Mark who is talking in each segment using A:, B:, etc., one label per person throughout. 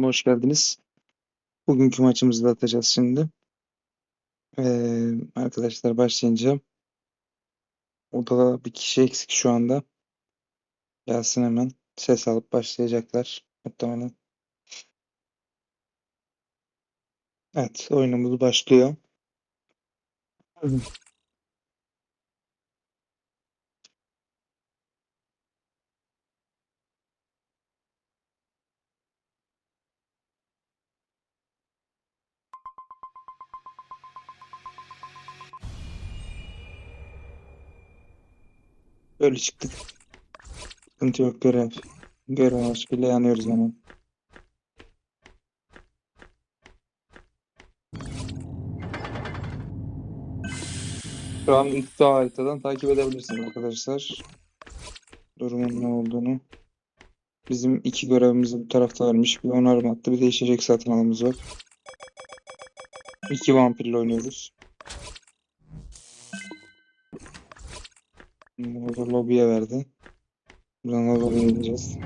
A: Hoş geldiniz. Bugünkü maçımızı da atacağız şimdi. Ee, arkadaşlar başlayınca odada bir kişi eksik şu anda. Gelsin hemen. Ses alıp başlayacaklar. Muhtemelen. Evet, oyunumuz başlıyor. Böyle çıktık. Sıkıntı yok görev. Görev aşkıyla yanıyoruz hemen. Şu an iddia haritadan takip edebilirsiniz arkadaşlar. Durumun ne olduğunu. Bizim iki görevimiz bu tarafta varmış. Bir onarım attı. Bir de içecek satın alımız var. İki vampirle oynuyoruz. Burada lobiye verdi. Buradan lobiye gideceğiz.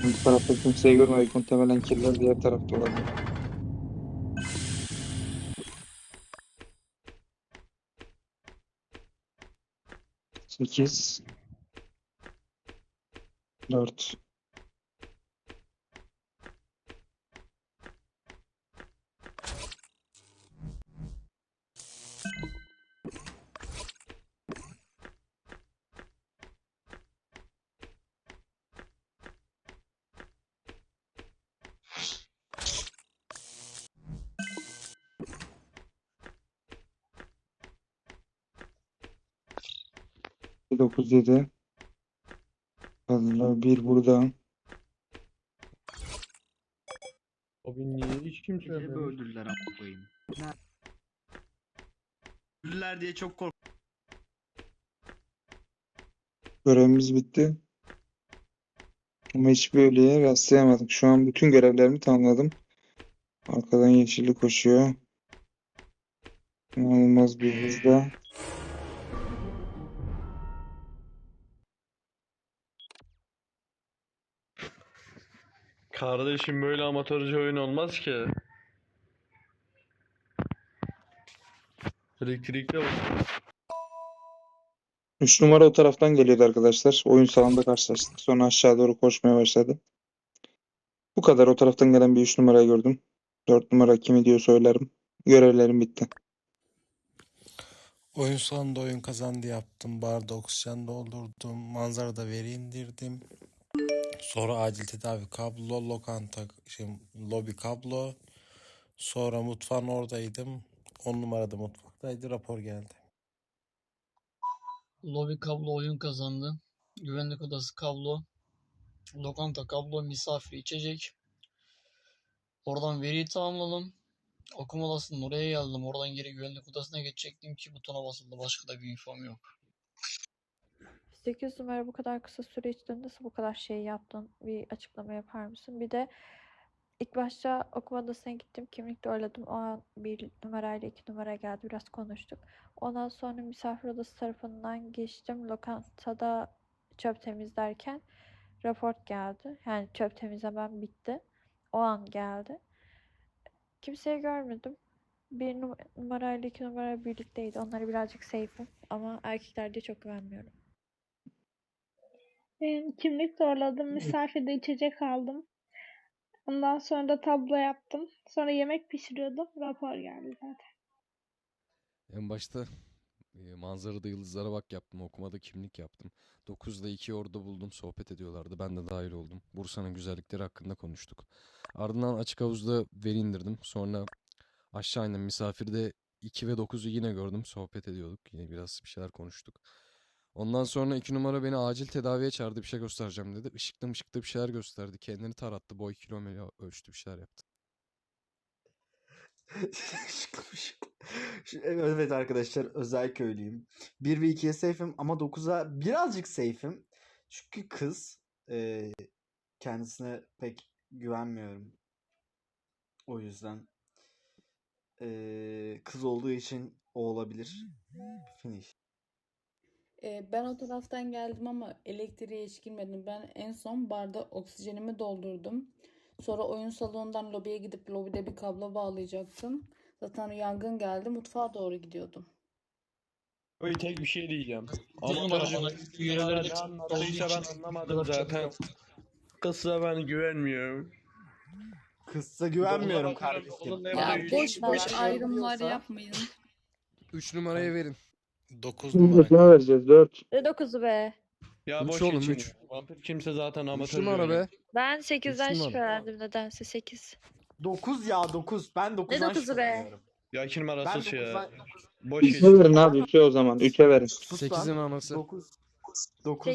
A: Şimdi tarafta kimseyi görmedik. Muhtemelen killer diğer tarafta olabilir. Sekiz. Dört. Dokuz yedi. Vallahi bir burada.
B: Abi niye hiç kimse
C: Bizi
B: ölmemiş?
C: öldürdüler amına koyayım. Öldürdüler diye çok kork.
A: Görevimiz bitti. Ama hiçbir ölüye rastlayamadım. Şu an bütün görevlerimi tamamladım. Arkadan yeşilli koşuyor. İnanılmaz bir hızla.
B: Kardeşim böyle amatörce oyun olmaz ki. Elektrikle bak.
A: 3 numara o taraftan geliyordu arkadaşlar. Oyun salonunda karşılaştık. Sonra aşağı doğru koşmaya başladı. Bu kadar o taraftan gelen bir 3 numarayı gördüm. 4 numara kimi diyor söylerim. Görevlerim bitti.
D: Oyun sonunda oyun kazandı yaptım. Barda oksijen doldurdum. Manzarada veri indirdim. Sonra acil tedavi kablo, lokanta, şey, lobi kablo. Sonra mutfağın oradaydım. 10 numarada mutfaktaydı. Rapor geldi.
E: Lobi kablo oyun kazandı. Güvenlik odası kablo. Lokanta kablo misafir içecek. Oradan veriyi tamamladım. Okuma odasının oraya geldim. Oradan geri güvenlik odasına geçecektim ki butona basıldı. Başka da bir infom yok.
F: 8 numara bu kadar kısa süre içinde nasıl bu kadar şey yaptın? Bir açıklama yapar mısın? Bir de ilk başta okuma odasına gittim. Kimlik doğruladım. O an bir numarayla iki numara geldi. Biraz konuştuk. Ondan sonra misafir odası tarafından geçtim. Lokantada çöp temizlerken raport geldi. Yani çöp temizlemem bitti. O an geldi. Kimseyi görmedim. Bir num- numarayla iki numara birlikteydi. Onlara birazcık safe'im. Ama erkeklerde çok güvenmiyorum.
G: Kimlik doğruladım, misafirde içecek aldım. Ondan sonra da tablo yaptım. Sonra yemek pişiriyordum. Rapor geldi zaten.
H: En başta e, manzarada yıldızlara bak yaptım. Okumada kimlik yaptım. 9'da 2'yi orada buldum. Sohbet ediyorlardı. Ben de dahil oldum. Bursa'nın güzellikleri hakkında konuştuk. Ardından açık havuzda veri indirdim. Sonra aşağı indim. Misafirde 2 ve 9'u yine gördüm. Sohbet ediyorduk. Yine biraz bir şeyler konuştuk. Ondan sonra 2 numara beni acil tedaviye çağırdı. Bir şey göstereceğim dedi. Işıklı mışıklı bir şeyler gösterdi. Kendini tarattı. Boy kilometre ölçtü bir şeyler yaptı.
C: Evet arkadaşlar özel köylüyüm. 1 ve 2'ye safe'im ama 9'a birazcık safe'im. Çünkü kız e, kendisine pek güvenmiyorum. O yüzden e, kız olduğu için o olabilir. Finish.
I: Ee, ben o taraftan geldim ama elektriğe hiç girmedim. Ben en son barda oksijenimi doldurdum. Sonra oyun salonundan lobiye gidip lobide bir kablo bağlayacaktım. Zaten yangın geldi. Mutfağa doğru gidiyordum.
B: Öyle tek bir şey diyeceğim. Oyun
E: üyelerde
B: anlattıysa ben anlamadım zaten.
E: yok.
B: Kızsa ben güvenmiyorum.
C: Kızsa güvenmiyorum kardeşim.
I: Ya boş boş ayrımlar yapmayın.
H: 3 numaraya verin.
D: 9
A: Şimdi
D: numara.
A: kime vereceğiz? 4.
F: Ne 9'u be?
B: Ya
H: Üç
B: boş
H: oğlum,
B: geçin.
H: üç.
B: Vampir kimse zaten
H: 3
B: amatörcü
H: numara
B: oynuyor.
H: be.
F: Ben 8'den
H: numara.
F: şüphelendim nedense 8.
C: 9 ya 9. Ben 9'dan
F: dokuzu be?
C: şüpheleniyorum.
B: Ya iki
C: Ben
B: numarası ya.
C: 9'dan...
B: Boş
A: 3'e
B: geçin.
A: verin abi 3'e o zaman. 3'e verin.
C: Sus
H: 8'in
C: lan.
H: anası.
C: 9. 9.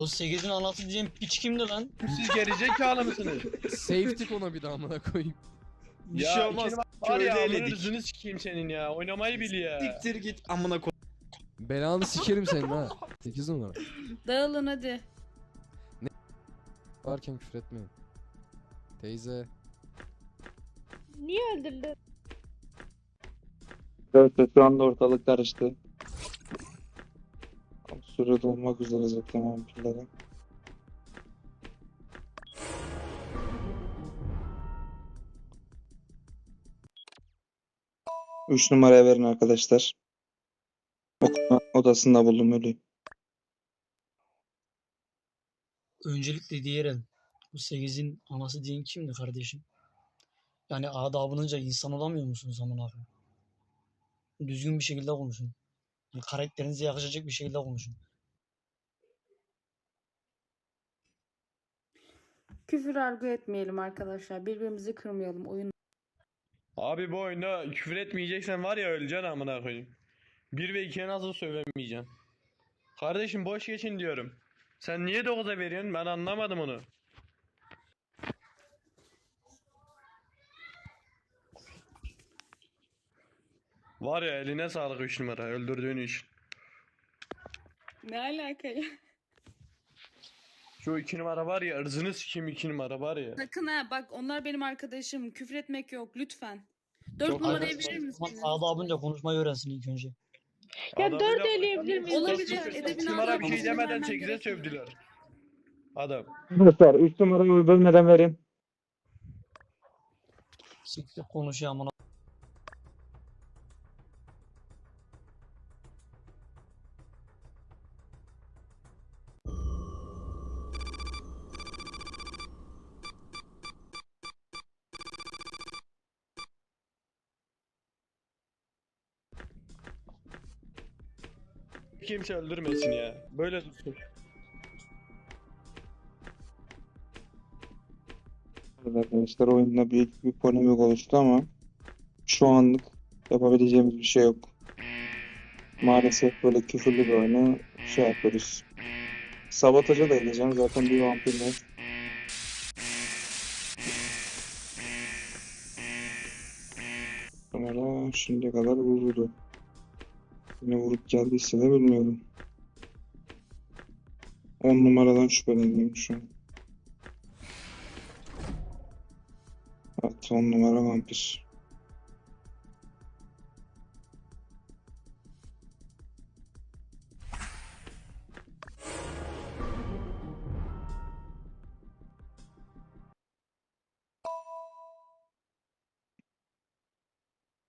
E: O 8'in anası diyeceğim piç kimdi lan?
B: Siz gerizekalı mısınız?
H: Safety ona bir daha amına koyayım.
C: Bir
B: ya
C: şey olmaz.
B: var ya amına rızını sikeyim senin ya. Oynamayı bil ya.
C: Siktir git amına koy.
H: Belanı sikerim senin ha. 8 numara.
I: Dağılın hadi.
H: Varken küfür etmeyin. Teyze.
G: Niye öldürdün?
A: Evet şu anda ortalık karıştı. Süre dolmak üzere zaten vampirlere. Üç numaraya verin arkadaşlar. Okuma odasında buldum ölüyü.
E: Öncelikle diyelim. Bu 8'in anası diyen kimdi kardeşim? Yani adabınınca insan olamıyor musunuz zaman abi? Düzgün bir şekilde konuşun. Yani karakterinize yakışacak bir şekilde konuşun.
I: Küfür argo etmeyelim arkadaşlar. Birbirimizi kırmayalım. Oyun
B: Abi bu oyunda küfür etmeyeceksen var ya öleceksin amına koyayım. 1 ve 2'ye nasıl sövemeyeceksin? Kardeşim boş geçin diyorum. Sen niye 9'a veriyorsun? Ben anlamadım onu. Var ya eline sağlık 3 numara öldürdüğün iş.
I: ne alaka ya?
B: Şu 2 numara var ya ırzını sikeyim 2 numara var ya.
I: Sakın ha bak onlar benim arkadaşım. Küfür etmek yok lütfen. 4
B: Çok
I: numarayı
B: haklısın.
I: verir misiniz?
E: Adabınca konuşmayı öğrensin ilk önce.
G: Ya
B: Adamı
G: 4
B: laf-
G: eleyebilir miyiz?
I: Olabilir,
G: lütfen?
I: edebin
B: Üç numara bir
I: adabını
B: şey demeden
I: vermem
B: 8'e
I: gerekiyor.
B: sövdüler. Adam.
A: Arkadaşlar 3 numarayı bölmeden verin.
E: Siktir konuşuyor amına.
B: Kimse öldürmesin ya. Böyle.
A: Evet arkadaşlar oyunda büyük bir polemik oluştu ama şu anlık yapabileceğimiz bir şey yok. Maalesef böyle küfürlü bir oyunu şey yapıyoruz. Sabotaja da edeceğim zaten bir vampirler. Numara şimdiye kadar vurdu. Yine vurup geldiyse de bilmiyorum. 10 numaradan şüpheleniyorum şu an. Evet 10 numara vampir.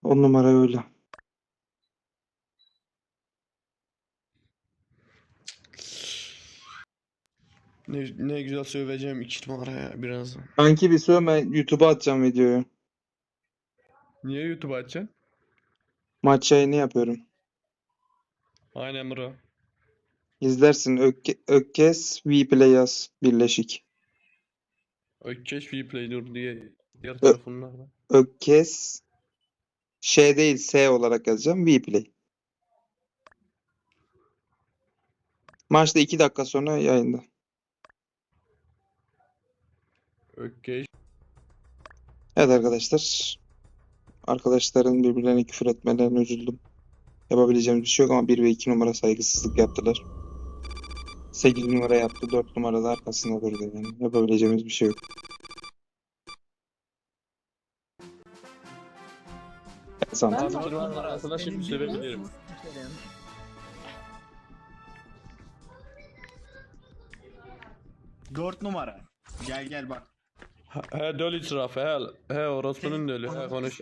A: On numara öyle.
B: Ne, ne güzel söveceğim 2 numara ya birazdan.
A: Kanki bir sövme YouTube'a atacağım videoyu.
B: Niye YouTube açacaksın?
A: Maç yayını yapıyorum.
B: Aynen bro.
A: İzlersin. Ökke, Ökkes Vplay yaz. Birleşik.
B: Ökkeş Vplay dur diye diğer telefonlar var.
A: Ökkes şey değil S olarak yazacağım. Vplay. Maçta 2 dakika sonra yayında.
B: Ökkeş.
A: Evet arkadaşlar. Arkadaşların birbirlerine küfür etmelerine üzüldüm. Yapabileceğimiz bir şey yok ama 1 ve 2 numara saygısızlık yaptılar. 8 numara yaptı. 4 numaralı arkasında durdu yani. Yapabileceğimiz bir şey yok. Hasan.
I: Ben-
B: Abi var arkadaşım sövebilirim.
J: Dört numara. Gel gel bak.
B: He döl itirafı he. He orospunun dölü. He konuş.